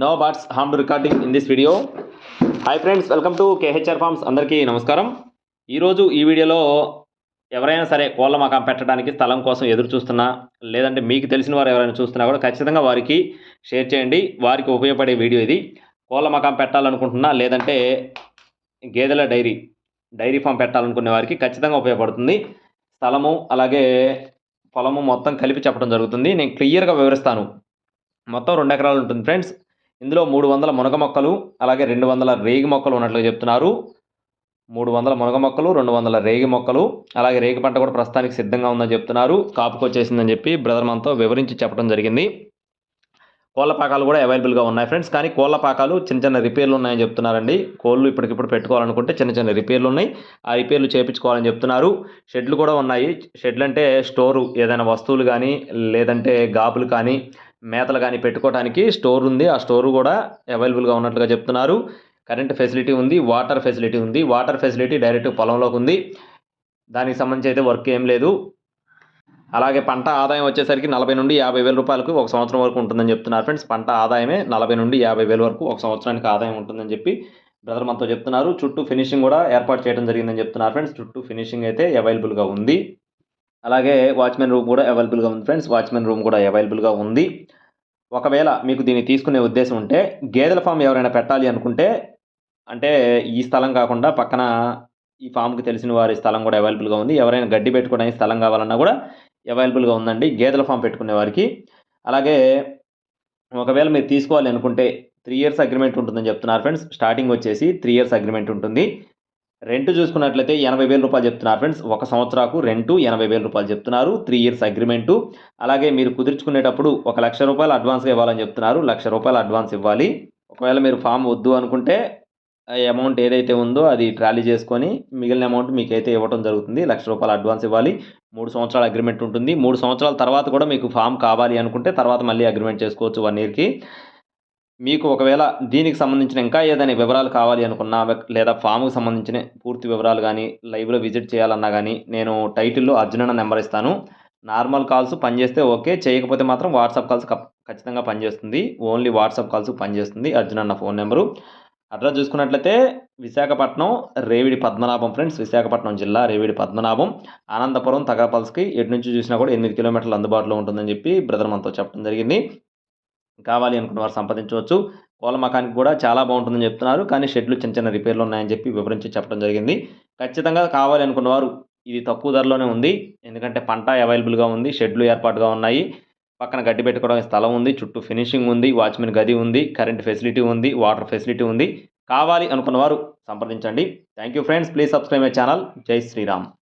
No buts ham to recording in this video hi friends welcome to KHR farms అందరికీ నమస్కారం. ఈరోజు ఈ వీడియోలో ఎవరైనా సరే కోళ్ళ మకాం పెట్టడానికి స్థలం కోసం ఎదురు చూస్తున్నా లేదంటే మీకు తెలిసిన వారు ఎవరైనా చూస్తున్నా కూడా ఖచ్చితంగా వారికి షేర్ చేయండి. వారికి ఉపయోగపడే వీడియో ఇది. కోళ్ళ మకాం పెట్టాలనుకుంటున్నా లేదంటే గేదెల డైరీ డైరీ ఫామ్ పెట్టాలనుకునే వారికి ఖచ్చితంగా ఉపయోగపడుతుంది. స్థలము అలాగే పొలము మొత్తం కలిపి చెప్పడం జరుగుతుంది. నేను క్లియర్గా వివరిస్తాను. మొత్తం రెండు ఎకరాలు ఉంటుంది ఫ్రెండ్స్ ఇందులో మూడు వందల మునగ మొక్కలు అలాగే రెండు వందల రేగి మొక్కలు ఉన్నట్లుగా చెప్తున్నారు. మూడు వందల మునగ మొక్కలు రెండు వందల రేగి మొక్కలు అలాగే రేగి పంట కూడా ప్రస్తుతానికి సిద్ధంగా ఉందని చెప్తున్నారు. కాపుకి వచ్చేసిందని చెప్పి బ్రదర్ మనతో వివరించి చెప్పడం జరిగింది. కోళ్ళ పాకాలు కూడా అవైలబుల్గా ఉన్నాయి ఫ్రెండ్స్. కానీ కోళ్ళ పాకాలు చిన్న చిన్న రిపేర్లు ఉన్నాయని చెప్తున్నారండి. కోళ్ళు ఇప్పటికిప్పుడు పెట్టుకోవాలనుకుంటే చిన్న చిన్న రిపేర్లు ఉన్నాయి. ఆ రిపేర్లు చేయించుకోవాలని చెప్తున్నారు. షెడ్లు కూడా ఉన్నాయి. షెడ్లు అంటే స్టోరు ఏదైనా వస్తువులు కానీ లేదంటే గాబులు కానీ మేతలు కానీ పెట్టుకోవడానికి స్టోర్ ఉంది. ఆ స్టోర్ కూడా అవైలబుల్గా ఉన్నట్లుగా చెప్తున్నారు. కరెంట్ ఫెసిలిటీ ఉంది వాటర్ ఫెసిలిటీ ఉంది. వాటర్ ఫెసిలిటీ డైరెక్ట్ పొలంలోకి ఉంది. దానికి సంబంధించి అయితే వర్క్ ఏం లేదు. అలాగే పంట ఆదాయం వచ్చేసరికి నలభై నుండి యాభై వేల రూపాయలకు ఒక సంవత్సరం వరకు ఉంటుందని చెప్తున్నారు ఫ్రెండ్స్. పంట ఆదాయమే నలభై నుండి యాభై వేల వరకు ఒక సంవత్సరానికి ఆదాయం ఉంటుందని చెప్పి బ్రదర్ మనతో చెప్తున్నారు. చుట్టూ ఫినిషింగ్ కూడా ఏర్పాటు చేయడం జరిగిందని చెప్తున్నారు ఫ్రెండ్స్. చుట్టూ ఫినిషింగ్ అయితే అవైలబుల్గా ఉంది. అలాగే వాచ్మెన్ రూమ్ కూడా అవైలబుల్గా ఉంది ఫ్రెండ్స్. వాచ్మెన్ రూమ్ కూడా అవైలబుల్గా ఉంది. ఒకవేళ మీకు దీన్ని తీసుకునే ఉద్దేశం ఉంటే గేదెల ఫామ్ ఎవరైనా పెట్టాలి అనుకుంటే అంటే ఈ స్థలం కాకుండా పక్కన ఈ ఫామ్కి తెలిసిన వారి స్థలం కూడా అవైలబుల్గా ఉంది. ఎవరైనా గడ్డి పెట్టుకోవడానికి స్థలం కావాలన్నా కూడా అవైలబుల్గా ఉందండి. గేదెల ఫామ్ పెట్టుకునే వారికి. అలాగే ఒకవేళ మీరు తీసుకోవాలి అనుకుంటే త్రీ ఇయర్స్ అగ్రిమెంట్ ఉంటుందని చెప్తున్నారు ఫ్రెండ్స్. స్టార్టింగ్ వచ్చేసి త్రీ ఇయర్స్ అగ్రిమెంట్ ఉంటుంది. రెంట్ చూసుకున్నట్లయితే ఎనభై వేల రూపాయలు చెప్తున్నారు ఫ్రెండ్స్. ఒక సంవత్సరాకు రెంటు ఎనభై వేల రూపాయలు చెప్తున్నారు. త్రీ ఇయర్స్ అగ్రిమెంటు అలాగే మీరు కుదుర్చుకునేటప్పుడు ఒక లక్ష రూపాయలు అడ్వాన్స్గా ఇవ్వాలని చెప్తున్నారు. లక్ష రూపాయలు అడ్వాన్స్ ఇవ్వాలి. ఒకవేళ మీరు ఫామ్ వద్దు అనుకుంటే అమౌంట్ ఏదైతే ఉందో అది ట్రాలీ చేసుకొని మిగిలిన అమౌంట్ మీకైతే ఇవ్వడం జరుగుతుంది. లక్ష రూపాయలు అడ్వాన్స్ ఇవ్వాలి. మూడు సంవత్సరాల అగ్రిమెంట్ ఉంటుంది. మూడు సంవత్సరాల తర్వాత కూడా మీకు ఫామ్ కావాలి అనుకుంటే తర్వాత మళ్ళీ అగ్రిమెంట్ చేసుకోవచ్చు వన్ ఇయర్కి మీకు ఒకవేళ దీనికి సంబంధించిన ఇంకా ఏదైనా వివరాలు కావాలి అనుకున్నా లేదా ఫామ్కి సంబంధించిన పూర్తి వివరాలు కానీ లైవ్లో విజిట్ చేయాలన్నా కానీ నేను టైటిల్లో అర్జునన్న నెంబర్ ఇస్తాను. నార్మల్ కాల్స్ పనిచేస్తే ఓకే చేయకపోతే మాత్రం వాట్సాప్ కాల్స్ ఖచ్చితంగా పనిచేస్తుంది. ఓన్లీ వాట్సాప్ కాల్స్ పనిచేస్తుంది అర్జునన్న ఫోన్ నెంబరు. అడ్రస్ చూసుకున్నట్లయితే విశాఖపట్నం రేవిడి పద్మనాభం ఫ్రెండ్స్. విశాఖపట్నం జిల్లా రేవిడి పద్మనాభం. ఆనందపురం తగరపల్స్కి ఎటు నుంచి చూసినా కూడా ఎనిమిది కిలోమీటర్లు అందుబాటులో ఉంటుందని చెప్పి బ్రదర్ మనతో చెప్పడం జరిగింది. కావాలి అనుకున్న వారు సంప్రదించవచ్చు కోళ్ళ మకానికి కూడా చాలా బాగుంటుందని చెప్తున్నారు. కానీ షెడ్లు చిన్న చిన్న రిపేర్లు ఉన్నాయని చెప్పి వివరించి చెప్పడం జరిగింది. ఖచ్చితంగా కావాలి అనుకున్న వారు ఇది తక్కువ ధరలోనే ఉంది. ఎందుకంటే పంట అవైలబుల్గా ఉంది షెడ్లు ఏర్పాటుగా ఉన్నాయి. పక్కన గడ్డి పెట్టుకోవడానికి స్థలం ఉంది చుట్టూ ఫినిషింగ్ ఉంది వాచ్మెన్ గది ఉంది కరెంట్ ఫెసిలిటీ ఉంది వాటర్ ఫెసిలిటీ ఉంది. కావాలి అనుకున్న వారు సంప్రదించండి. Thank you friends. Please subscribe my channel. Jai Shriram.